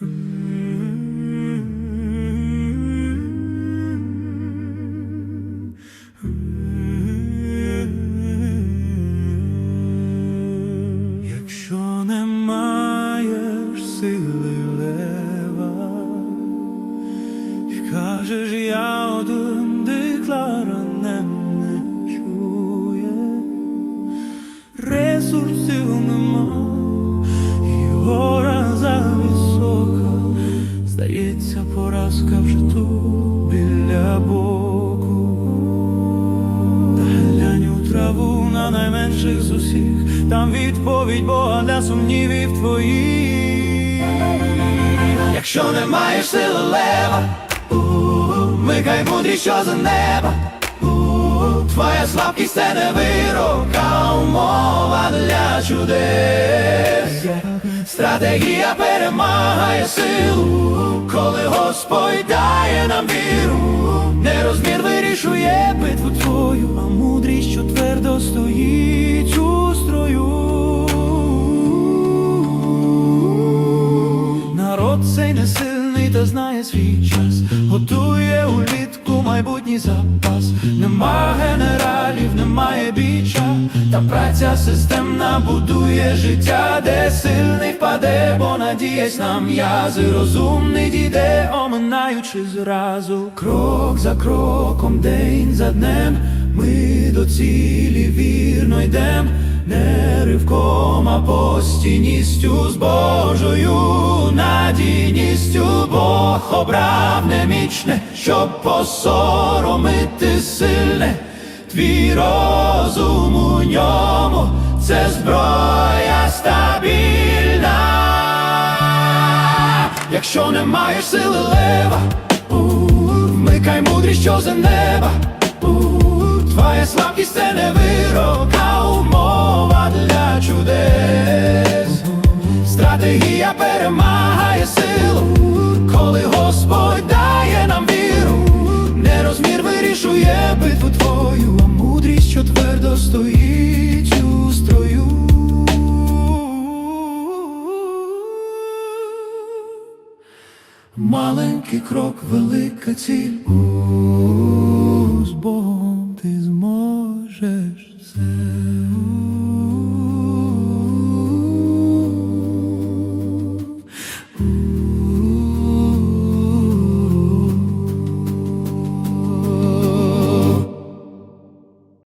Якщо поразка вже тут біля боку. Та глянь у траву на найменших з усіх, там відповідь Бога для сумнівів твоїх. Якщо не маєш сили лева, микай мудрість, що за неба. Твоя слабкість це не вирок, а умова для чудес. Стратегія перемагає силу, коли Господь дає нам віру, не розмір вирішує битву твою, а мудрість, що твердо стоїть у строю. Народ цей не сильний та знає свій час, готує улітку майбутній запас. Нема генералів, немає біча, та праця системна будує життя, де сильний впаде, бо надіясь на м'язи, розумний дійде, оминаючи зразу, крок за кроком, день за днем, ми до цілі вірно йдем. Не ривком, а постійністю з Божою надійністю Бог обрав немічне, щоб посоромити сильне, твій розум у ньому, це зброя стабільна. Якщо не маєш сили лева, вмикай мудрість, що за неба. Твоя слабкість це не вирок, а умова битву твою, а мудрість, що твердо стоїть у строю. Маленький крок, велика ціль, з Богом ти зможеш все.